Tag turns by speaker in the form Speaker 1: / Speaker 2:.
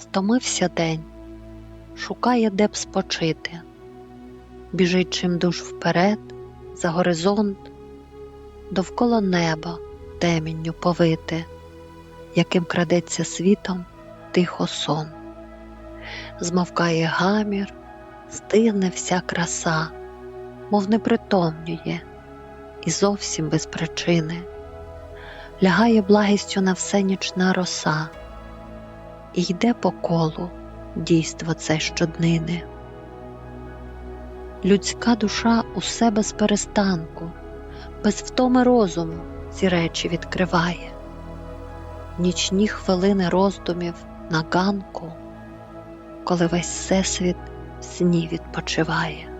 Speaker 1: Стомився день, шукає, де б спочити, біжить чимдуж вперед, за горизонт, довкола неба темінню повите, яким крадеться світом тихо сон. Змовкає гамір, стигне вся краса, мов непритомнює, і зовсім без причини, лягає благістю на все нічна роса, йде по колу дійство це щоднини. Людська душа усе без перестанку, без втоми розуму ці речі відкриває, нічні хвилини роздумів на ганку, коли весь всесвіт в сні відпочиває.